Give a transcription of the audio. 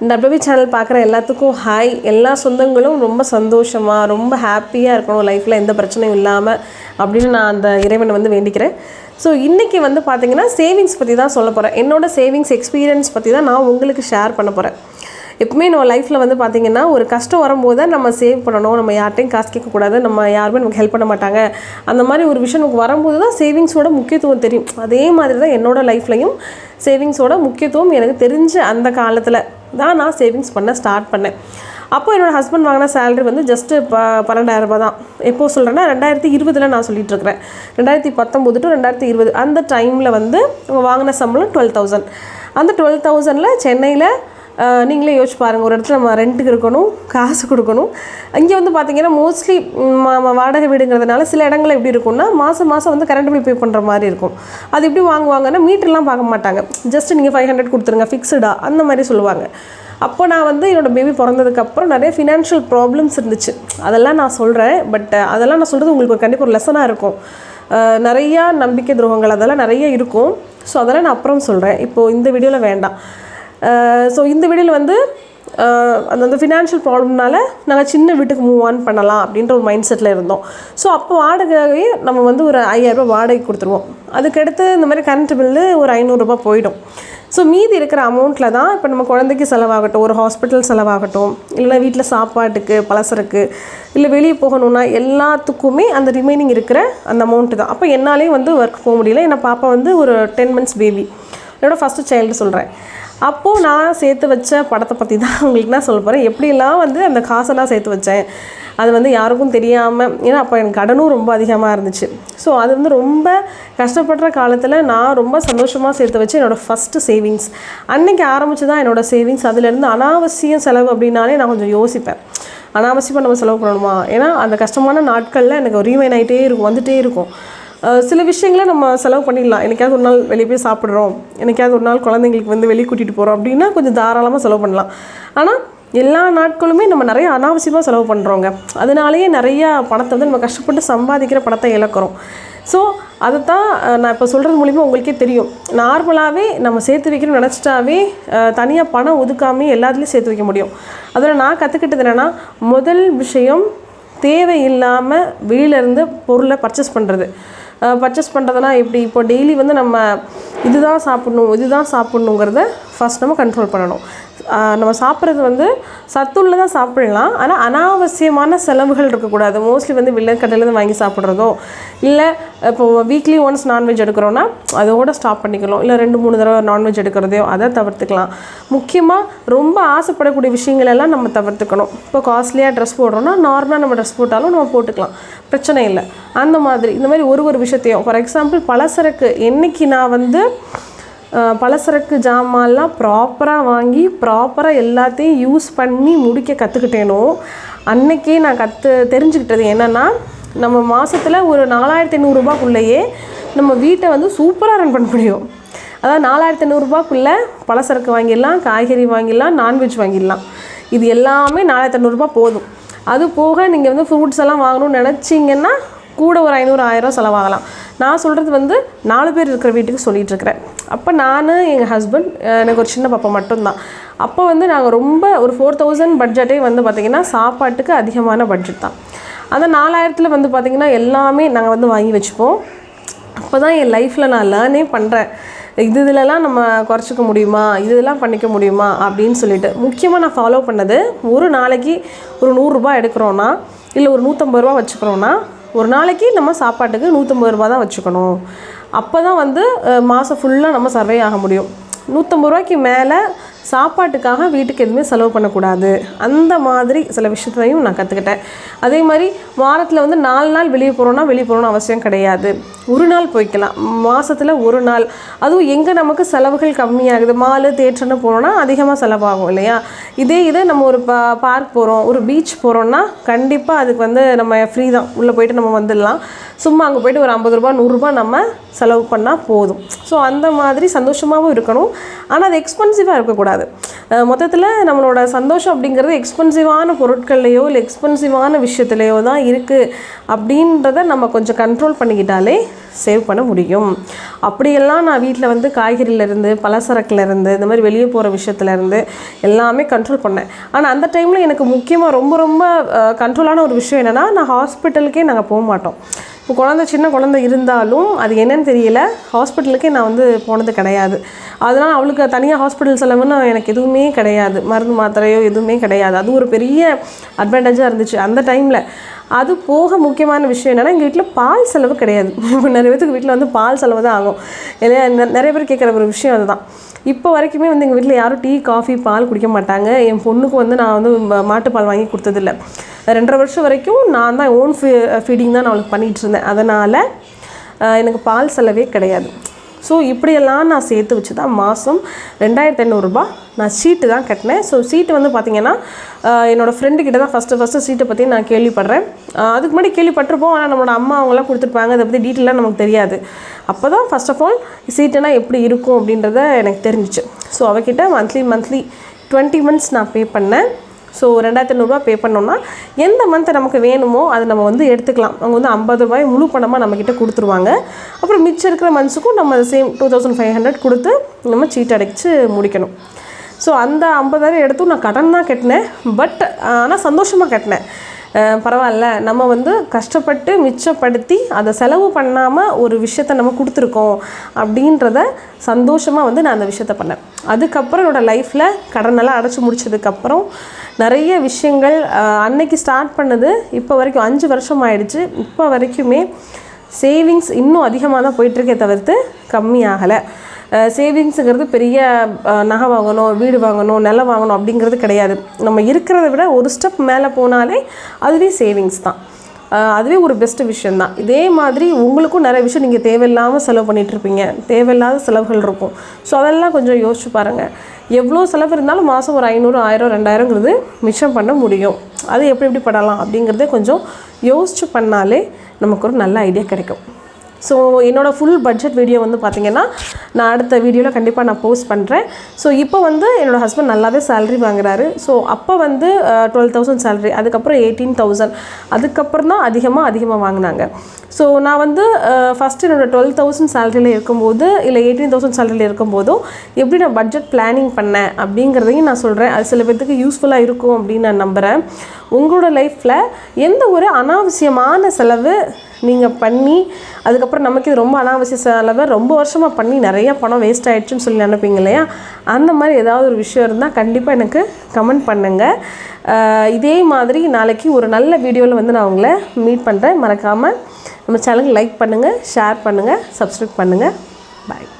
WB channel பார்க்குற எல்லாத்துக்கும் hi எல்லா சொந்தங்களும் ரொம்ப சந்தோஷமாக ரொம்ப ஹாப்பியாக இருக்கணும் லைஃப்பில் எந்த பிரச்சனையும் இல்லாமல் அப்படின்னு நான் அந்த இறைவனை வந்து வேண்டிக்கிறேன். ஸோ இன்றைக்கி வந்து பார்த்தீங்கன்னா சேவிங்ஸ் பற்றி தான் சொல்ல போகிறேன் என்னோட சேவிங்ஸ் எக்ஸ்பீரியன்ஸ் பற்றி தான் நான் உங்களுக்கு ஷேர் பண்ண போகிறேன் எப்பவுமே நம்ம லைஃப்பில் வந்து பார்த்திங்கன்னா ஒரு கஷ்டம் வரும்போது தான் நம்ம சேவ் பண்ணணும். நம்ம யார்ட்டையும் காசு கேட்கக்கூடாது நம்ம யாருமே நமக்கு ஹெல்ப் பண்ண மாட்டாங்க. அந்த மாதிரி ஒரு விஷயம் நமக்கு வரும்போது தான் சேவிங்ஸோட முக்கியத்துவம் தெரியும். அதே மாதிரி தான் என்னோடய லைஃப்லையும் சேவிங்ஸோட முக்கியத்துவம் எனக்கு தெரிஞ்ச அந்த காலத்தில். தான் நான் சேவிங்ஸ் பண்ண ஸ்டார்ட் பண்ணேன். அப்போ என்னோடய ஹஸ்பண்ட் வாங்கின சேலரி வந்து ஜஸ்ட்டு ப பன்னெண்டாயிரம் ரூபாய் தான். எப்போ சொல்கிறேன்னா ரெண்டாயிரத்தி இருபதில் நான் சொல்லிகிட்டு இருக்கிறேன். ரெண்டாயிரத்தி பத்தொம்போது டு ரெண்டாயிரத்தி இருபது அந்த டைமில் வந்து வாங்கின சம்பளம் டுவெல் தௌசண்ட் அந்த டுவெல் தௌசண்டில் சென்னையில் நீங்களே யோசிச்சு பாருங்கள் ஒரு இடத்துல நம்ம ரெண்ட்டுக்கு இருக்கணும் காசு கொடுக்கணும். இங்கே வந்து பார்த்தீங்கன்னா மோஸ்ட்லி வாடகை வீடுங்கிறதுனால சில இடங்கள் எப்படி இருக்கும்னா மாதம் மாதம் வந்து கரண்ட் பில் பே பண்ணுற மாதிரி இருக்கும். அது எப்படி வாங்குவாங்கன்னா மீட்டர்லாம் பார்க்க மாட்டாங்க. ஜஸ்ட் நீங்கள் ஃபைவ் ஹண்ட்ரட் கொடுத்துருங்க ஃபிக்ஸ்டாக அந்த மாதிரி சொல்லுவாங்க. அப்போ நான் வந்து என்னோட பேபி பிறந்ததுக்கப்புறம் நிறைய ஃபினான்ஷியல் ப்ராப்ளம்ஸ் இருந்துச்சு. அதெல்லாம் நான் சொல்கிறேன் பட் அதெல்லாம் நான் சொல்கிறது உங்களுக்கு கண்டிப்பாக ஒரு லெசனாக இருக்கும். நிறையா நம்பிக்கை துரோகங்கள் அதெல்லாம் நிறைய இருக்கும். ஸோ அதெல்லாம் நான் அப்புறம் சொல்கிறேன் இப்போது இந்த வீடியோவில் வேண்டாம். ஸோ இந்த வீடியோவில் வந்து அந்த அந்த ஃபினான்ஷியல் ப்ராப்ளம்னால நாங்கள் சின்ன வீட்டுக்கு மூவ் ஆன் பண்ணலாம் அப்படின்ற ஒரு மைண்ட் செட்டில் இருந்தோம். ஸோ அப்போ வாடகையே நம்ம வந்து ஒரு ஐயாயிரரூபா வாடகை கொடுத்துருவோம். அதுக்கடுத்து இந்த மாதிரி கரண்ட் பில்லு ஒரு ஐநூறுரூபா போயிடும். ஸோ மீதி இருக்கிற அமௌண்ட்டில் தான் இப்போ நம்ம குழந்தைக்கு செலவாகட்டும் ஒரு ஹாஸ்பிட்டல் செலவாகட்டும் இல்லைனா வீட்டில் சாப்பாட்டுக்கு பலசருக்கு இல்லை வெளியே போகணுன்னா எல்லாத்துக்குமே அந்த ரிமைனிங் இருக்கிற அந்த அமௌண்ட்டு தான். அப்போ என்னாலேயும் வந்து ஒர்க் போக முடியல. ஏன்னா பாப்பா வந்து ஒரு டென் மந்த்ஸ் பேபி என்னோட ஃபஸ்ட்டு சைல்டு சொல்கிறேன் அப்போது நான் சேர்த்து வச்ச படத்தை பற்றி தான் உங்களுக்கு நான் சொல்ல போகிறேன் எப்படிலாம் வந்து அந்த காசெல்லாம் சேர்த்து வச்சேன் அது வந்து யாருக்கும் தெரியாமல் ஏன்னா அப்போ எனக்கு கடனும் ரொம்ப அதிகமாக இருந்துச்சு. ஸோ அது வந்து ரொம்ப கஷ்டப்படுற காலத்தில் நான் ரொம்ப சந்தோஷமாக சேர்த்து வச்சு என்னோடய ஃபஸ்ட்டு சேவிங்ஸ் அன்னைக்கு ஆரம்பிச்சு தான் என்னோடய சேவிங்ஸ் அதுலேருந்து அனாவசியம் செலவு அப்படின்னாலே நான் கொஞ்சம் யோசிப்பேன். அனாவசியமாக நம்ம செலவு பண்ணணுமா? ஏன்னா அந்த கஷ்டமான நாட்களில் எனக்கு ரீமைன் ஆகிட்டே இருக்கும் வந்துகிட்டே இருக்கும். சில விஷயங்களை நம்ம செலவு பண்ணிடலாம். எனக்காவது ஒரு நாள் வெளியே போய் சாப்பிட்றோம். எனக்காவது ஒரு நாள் குழந்தைங்களுக்கு வந்து வெளியே கூட்டிகிட்டு போகிறோம் அப்படின்னா கொஞ்சம் தாராளமாக செலவு பண்ணலாம். ஆனால் எல்லா நாட்களுமே நம்ம நிறைய அனாவசியமாக செலவு பண்ணுறோங்க அதனாலேயே நிறையா பணத்தை வந்து நம்ம கஷ்டப்பட்டு சம்பாதிக்கிற பணத்தை இழக்கிறோம். ஸோ அதை தான் நான் இப்போ சொல்கிறது மூலிமா உங்களுக்கே தெரியும். நார்மலாகவே நம்ம சேர்த்து வைக்கணும்னு நினச்சிட்டாவே தனியாக பணம் ஒதுக்காமே எல்லாத்துலேயும் சேர்த்து வைக்க முடியும். அதில் நான் கற்றுக்கிட்டது என்னென்னா முதல் விஷயம் தேவை இல்லாமல் வெளியிலேருந்து பொருளை பர்ச்சேஸ் பண்ணுறது பர்ச்சேஸ் பண்ணுறதுனா எப்படி? இப்போ டெய்லி வந்து நம்ம இதுதான் சாப்பிட்ணும் இதுதான் சாப்பிட்ணுங்கிறத ஃபஸ்ட் நம்ம கண்ட்ரோல் பண்ணணும். நம்ம சாப்பிட்றது வந்து சத்துள்ள தான் சாப்பிடலாம். ஆனால் அனாவசியமான செலவுகள் இருக்கக்கூடாது. மோஸ்ட்லி வந்து வெளில கடையிலேருந்து வாங்கி சாப்பிட்றதோ இல்லை இப்போ வீக்லி ஒன்ஸ் நான்வெஜ் எடுக்கிறோன்னா அதோட ஸ்டாப் பண்ணிக்கலாம். இல்லை ரெண்டு மூணு தடவை நான்வெஜ் எடுக்கிறதையோ அதை தவிர்த்துக்கலாம். முக்கியமாக ரொம்ப ஆசைப்படக்கூடிய விஷயங்கள் எல்லாம் நம்ம தவிர்த்துக்கணும். இப்போ காஸ்ட்லியாக ட்ரெஸ் போடுறோன்னா நார்மலாக நம்ம ட்ரெஸ் போட்டாலும் நம்ம போட்டுக்கலாம். பிரச்சனை இல்லை. அந்த மாதிரி இந்த மாதிரி ஒரு ஒரு விஷயத்தையும் ஃபார் எக்ஸாம்பிள் பலசரக்கு என்னைக்கு நான் வந்து பலசரக்கு ஜாமான்லாம் ப்ராப்பராக வாங்கி ப்ராப்பராக எல்லாத்தையும் யூஸ் பண்ணி முடிக்க கற்றுக்கிட்டேனோ அன்னைக்கே நான் கற்று தெரிஞ்சுக்கிட்டது என்னென்னா நம்ம மாதத்தில் ஒரு நாலாயிரத்தி ஐநூறுரூபாக்குள்ளேயே நம்ம வீட்டை வந்து சூப்பராக ரன் பண்ண முடியும். அதாவது நாலாயிரத்தி ஐநூறுரூபாக்குள்ளே பலசரக்கு வாங்கிடலாம் காய்கறி வாங்கிடலாம் நான்வெஜ் வாங்கிடலாம். இது எல்லாமே நாலாயிரத்தி ஐநூறுரூபா போதும். அது போக நீங்கள் வந்து ஃப்ரூட்ஸ் எல்லாம் வாங்கணும்னு நினச்சிங்கன்னா கூட ஒரு ஐநூறு ஆயிரம் செலவாகலாம். நான் சொல்கிறது வந்து நாலு பேர் இருக்கிற வீட்டுக்கு சொல்லிட்டு இருக்கிறேன் அப்போ நான் எங்கள் ஹஸ்பண்ட் எனக்கு ஒரு சின்ன பாப்பா மட்டும்தான். அப்போ வந்து நாங்கள் ரொம்ப ஒரு ஃபோர் தௌசண்ட் பட்ஜெட்டே வந்து பார்த்திங்கன்னா சாப்பாட்டுக்கு அதிகமான பட்ஜெட் தான். அந்த நாலாயிரத்தில் வந்து பார்த்திங்கன்னா எல்லாமே நாங்கள் வந்து வாங்கி வச்சுப்போம். அப்போ தான் என் லைஃப்பில் நான் லேர்னே பண்ணுறேன் இது இதுலலாம் நம்ம குறைச்சிக்க முடியுமா? இது இதெல்லாம் பண்ணிக்க முடியுமா? அப்படின்னு சொல்லிட்டு. முக்கியமாக நான் ஃபாலோ பண்ணது ஒரு நாளைக்கு ஒரு நூறுரூபா எடுக்கிறோன்னா இல்லை ஒரு நூற்றம்பது ரூபா வச்சுக்கிறோன்னா ஒரு நாளைக்கு நம்ம சாப்பாட்டுக்கு நூற்றம்பது ரூபா தான் வச்சுக்கணும். அப்போ தான் வந்து மாதம் ஃபுல்லாக நம்ம சர்வே ஆக முடியும். நூற்றம்பது ரூபாய்க்கு மேலே சாப்பாட்டுக்காக வீட்டுக்கு எதுவுமே செலவு பண்ணக்கூடாது. அந்த மாதிரி சில விஷயத்தையும் நான் கற்றுக்கிட்டேன் அதே மாதிரி வாரத்தில் வந்து நாலு நாள் வெளியே போகிறோன்னா வெளியே போகணும்னு அவசியம் கிடையாது. ஒரு நாள் போய்க்கலாம். மாதத்தில் ஒரு நாள். அதுவும் எங்கே நமக்கு செலவுகள் கம்மியாகுது? மாலு தேட்டர்னு போகிறோன்னா அதிகமாக செலவாகும் இல்லையா? இதே இதை நம்ம ஒரு பா பார்க் போகிறோம் ஒரு பீச் போகிறோன்னா கண்டிப்பாக அதுக்கு வந்து நம்ம ஃப்ரீ தான். உள்ளே போயிட்டு நம்ம வந்துடலாம். சும்மா அங்கே போயிட்டு ஒரு ஐம்பது ரூபா நூறுரூபா நம்ம செலவு பண்ணால் போதும். ஸோ அந்த மாதிரி சந்தோஷமாகவும் இருக்கணும். ஆனால் அது எக்ஸ்பென்சிவாக இருக்கக்கூடாது. மொத்தத்தில் நம்மளோட சந்தோஷம் அப்படிங்கிறது எக்ஸ்பென்சிவான பொருட்கள்லையோ இல்லை எக்ஸ்பென்சிவான விஷயத்துலையோ தான் இருக்குது அப்படின்றத நம்ம கொஞ்சம் கண்ட்ரோல் பண்ணிக்கிட்டாலே சேவ் பண்ண முடியும். அப்படியெல்லாம் நான் வீட்டில் வந்து காய்கறியிலேருந்து பலசரக்குலேருந்து இந்த மாதிரி வெளியே போகிற விஷயத்துலேருந்து எல்லாமே கண்ட்ரோல் பண்ணேன். ஆனால் அந்த டைமில் எனக்கு முக்கியமாக ரொம்ப ரொம்ப கண்ட்ரோலான ஒரு விஷயம் என்னென்னா நான் ஹாஸ்பிட்டலுக்கே நாங்கள் போக மாட்டோம். இப்போ குழந்த சின்ன குழந்தை இருந்தாலும் அது என்னன்னு தெரியல. ஹாஸ்பிட்டலுக்கே நான் வந்து போனது கிடையாது. அதனால் அவளுக்கு தனியாக ஹாஸ்பிட்டல் செலவுன்னு எனக்கு எதுவுமே கிடையாது. மருந்து மாத்திரையோ எதுவுமே கிடையாது. அது ஒரு பெரிய அட்வான்டேஜாக இருந்துச்சு அந்த டைமில் அது போக முக்கியமான விஷயம் என்னென்னா எங்கள் வீட்டில் பால் செலவு கிடையாது. இப்போ நிறைய பேருக்கு வீட்டில் வந்து பால் செலவு தான் ஆகும். இல்லையா? நெ- நிறைய பேர் கேட்குற ஒரு விஷயம் அதுதான். இப்போ வரைக்குமே வந்து எங்கள் வீட்டில் யாரும் டீ காஃபி பால் குடிக்க மாட்டாங்க. என் பொண்ணுக்கு வந்து நான் வந்து மாட்டுப்பால் வாங்கி கொடுத்ததில்ல. ரெண்டரை வருஷம் வரைக்கும் நான் தான் ஓன் ஃபீ ஃபீடிங் தான் நான் அவளுக்கு பண்ணிகிட்ருந்தேன் அதனால் எனக்கு பால் செலவே கிடையாது. ஸோ இப்படியெல்லாம் நான் சேர்த்து வச்சு தான் மாதம் ரெண்டாயிரத்தி ஐநூறுரூபா நான் சீட்டு தான் கட்டினேன். ஸோ சீட்டு வந்து பார்த்திங்கன்னா என்னோடய ஃப்ரெண்டுக்கிட்ட தான் ஃபஸ்ட்டு ஃபஸ்ட்டு சீட்டை பற்றி நான் கேள்விப்படுறேன். அதுக்கு முன்னாடி கேள்விப்பட்டிருப்போம். ஆனால் நம்மளோட அம்மா அவங்களாம் கொடுத்துருப்பாங்க. அதை பற்றி டீட்டெயிலாக நமக்கு தெரியாது. அப்போ தான் ஃபஸ்ட் ஆஃப் ஆல் சீட்டுனா எப்படி இருக்கும் அப்படின்றத எனக்கு தெரிஞ்சிச்சு. ஸோ அவகிட்ட மந்த்லி மந்த்லி டுவெண்ட்டி மந்த்ஸ் நான் பே பண்ணேன். ஸோ ரெண்டாயிரத்தி ஐநூறுரூவா பே பண்ணோம்னா எந்த மந்த் நமக்கு வேணுமோ அதை நம்ம வந்து எடுத்துக்கலாம். அவங்க வந்து ஐம்பது ரூபாய் முழு பணமாக நம்மக்கிட்ட கொடுத்துருவாங்க. அப்புறம் மிச்சம் இருக்கிற மந்த்ஸுக்கும் நம்ம same two thousand five hundred கொடுத்து நம்ம சீட் அடைச்சு முடிக்கணும். ஸோ அந்த ஐம்பதாயிரம் எடுத்தும் நான் கடன் தான் கட்டினேன். பட் ஆனால் சந்தோஷமாக கட்டினேன். பரவாயில்ல. நம்ம வந்து கஷ்டப்பட்டு மிச்சப்படுத்தி அதை செலவு பண்ணாமல் ஒரு விஷயத்த நம்ம கொடுத்துருக்கோம் அப்படின்றத சந்தோஷமாக வந்து நான் அந்த விஷயத்த பண்ணேன். அதுக்கப்புறம் என்னோடய லைஃப்பில் கடனெல்லாம் அடைச்சி முடிச்சதுக்கப்புறம் நிறைய விஷயங்கள் அன்னைக்கு ஸ்டார்ட் பண்ணது இப்போ வரைக்கும் அஞ்சு வருஷம் ஆயிடுச்சு. இப்போ வரைக்குமே சேவிங்ஸ் இன்னும் அதிகமாக தான் போயிட்டுருக்கே தவிர்த்து கம்மியாகலை சேவிங்ஸுங்கிறது பெரிய நகை வாங்கணும் வீடு வாங்கணும் நிலம் வாங்கணும் அப்படிங்கிறது கிடையாது. நம்ம இருக்கிறத விட ஒரு ஸ்டெப் மேலே போனாலே அதுவே சேவிங்ஸ் தான். அதுவே ஒரு பெஸ்ட்டு விஷயந்தான் இதே மாதிரி உங்களுக்கும் நிறைய விஷயம் நீங்கள் தேவையில்லாமல் செலவு பண்ணிகிட்ருப்பீங்க தேவையில்லாத செலவுகள் இருக்கும். ஸோ அதெல்லாம் கொஞ்சம் யோசிச்சு பாருங்கள் எவ்வளோ செலவு இருந்தாலும் மாதம் ஒரு ஐநூறு ஆயிரம் ரெண்டாயிரங்கிறது மிச்சம் பண்ண முடியும். அது எப்படி எப்படி பண்ணலாம் அப்படிங்கிறதே கொஞ்சம் யோசிச்சு பண்ணாலே நமக்கு ஒரு நல்ல ஐடியா கிடைக்கும். ஸோ என்னோட ஃபுல் பட்ஜெட் வீடியோ வந்து பார்த்திங்கன்னா நான் அடுத்த வீடியோவில் கண்டிப்பாக நான் போஸ்ட் பண்ணுறேன் ஸோ இப்போ வந்து என்னோட ஹஸ்பண்ட் நல்லாவே சேலரி வாங்குறாரு. ஸோ அப்போ வந்து டுவெல் தௌசண்ட் சேலரி அதுக்கப்புறம் எயிட்டீன் தௌசண்ட் அதுக்கப்புறம் தான் அதிகமாக அதிகமாக வாங்கினாங்க. ஸோ நான் வந்து ஃபஸ்ட்டு என்னோடய டுவெல் தௌசண்ட் சேலரியில் இருக்கும்போது இல்லை எயிட்டீன் தௌசண்ட் சேலரியில் இருக்கும்போதும் எப்படி நான் பட்ஜெட் பிளானிங் பண்ணேன் அப்படிங்கிறதையும் நான் சொல்கிறேன் அது சில பேர்த்துக்கு யூஸ்ஃபுல்லாக இருக்கும் அப்படின்னு நான் நம்புகிறேன் உங்களோட லைஃப்பில் எந்த ஒரு அனாவசியமான செலவு நீங்கள் பண்ணி அதுக்கப்புறம் நமக்கு இது ரொம்ப அனாவசிய செலவை ரொம்ப வருஷமாக பண்ணி நிறையா பணம் வேஸ்ட் ஆகிடுச்சுன்னு சொல்லி நினைப்பீங்க இல்லையா? அந்த மாதிரி ஏதாவது ஒரு விஷயம் இருந்தால் கண்டிப்பாக எனக்கு கமெண்ட் பண்ணுங்கள் இதே மாதிரி நாளைக்கு ஒரு நல்ல வீடியோவில் வந்து நான் உங்களை மீட் பண்ணுறேன் மறக்காமல் நம்ம சேனலுக்கு லைக் பண்ணுங்கள் ஷேர் பண்ணுங்கள் சப்ஸ்கிரைப் பண்ணுங்கள் பாய்